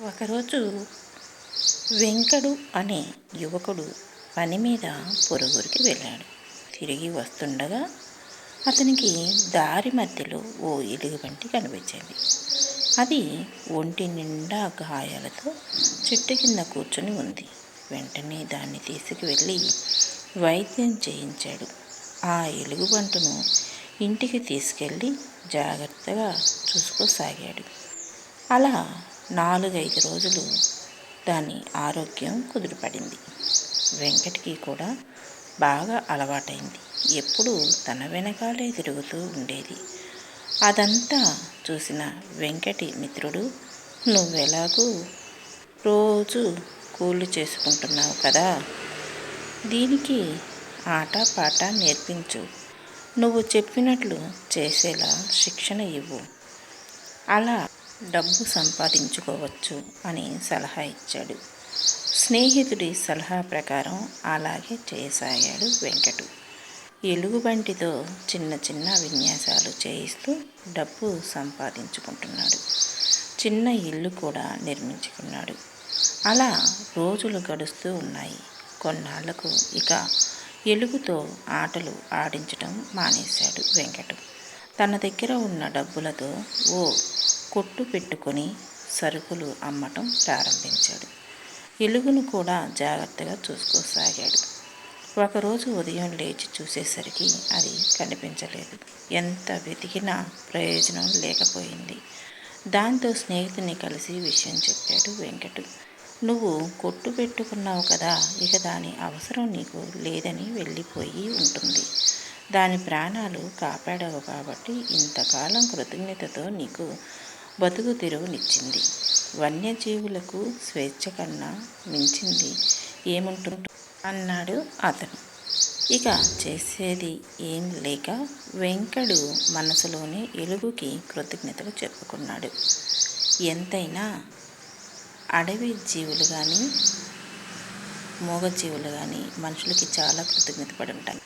ఒకరోజు వెంకడు అనే యువకుడు పని మీద పొరుగురికి వెళ్ళాడు. తిరిగి వస్తుండగా అతనికి దారి మధ్యలో ఓ ఎలుగుబంటి కనిపించింది. అది ఒంటి నిండా గాయాలతో చెట్టు కింద కూర్చొని ఉంది. వెంటనే దాన్ని తీసుకువెళ్ళి వైద్యం చేయించాడు. ఆ ఎలుగుబంటును ఇంటికి తీసుకెళ్ళి జాగ్రత్తగా చూసుకోసాగాడు. అలా నాలుగైదు రోజులు దాని ఆరోగ్యం కుదురుపడింది. వెంకటికి కూడా బాగా అలవాటైంది. ఎప్పుడూ తన వెనకాలే తిరుగుతూ ఉండేది. అదంతా చూసిన వెంకటి మిత్రుడు నువ్వెలాగూ రోజు కూలి చేసుకుంటున్నావు కదా. దీనికి ఆట పాట నేర్పించు. నువ్వు చెప్పినట్లు చేసేలా శిక్షణ ఇవ్వు అలా డబ్బు సంపాదించుకోవచ్చు అని సలహా ఇచ్చాడు. స్నేహితుడి సలహా ప్రకారం అలాగే చేయసాగాడు వెంకటు. ఎలుగుబంటితో చిన్న చిన్న విన్యాసాలు చేయిస్తూ డబ్బు సంపాదించుకుంటున్నాడు. చిన్న ఇల్లు కూడా నిర్మించుకున్నాడు. అలా రోజులు గడుస్తూ ఉన్నాయి. కొన్నాళ్ళకు ఇక ఎలుగుతో ఆటలు ఆడించడం మానేశాడు వెంకటు. తన దగ్గర ఉన్న డబ్బులతో ఓ కొట్టు పెట్టుకొని సరుకులు అమ్మటం ప్రారంభించాడు. ఎలుగును కూడా జాగ్రత్తగా చూసుకోసాగాడు. ఒకరోజు ఉదయం లేచి చూసేసరికి అది కనిపించలేదు. ఎంత వెతికినా ప్రయోజనం లేకపోయింది. దాంతో స్నేహితుని కలిసి విషయం చెప్పాడు వెంకటు. నువ్వు కొట్టు పెట్టుకున్నావు కదా ఇక దాని అవసరం నీకు లేదని వెళ్ళిపోయి ఉంటుంది. దాని ప్రాణాలు కాపాడావు కాబట్టి ఇంతకాలం కృతజ్ఞతతో నీకు బతుకు తెరువునిచ్చింది. వన్యజీవులకు స్వేచ్ఛ కన్నా మించింది ఏముంటుంది అన్నాడు అతను. ఇక చేసేది ఏం లేక వెంకడు మనసులోని ఎలుగుకి కృతజ్ఞతలు చెప్పుకున్నాడు. ఎంతైనా అడవి జీవులు కానీ మూగజీవులు కానీ మనుషులకి చాలా కృతజ్ఞత పడి ఉంటాయి.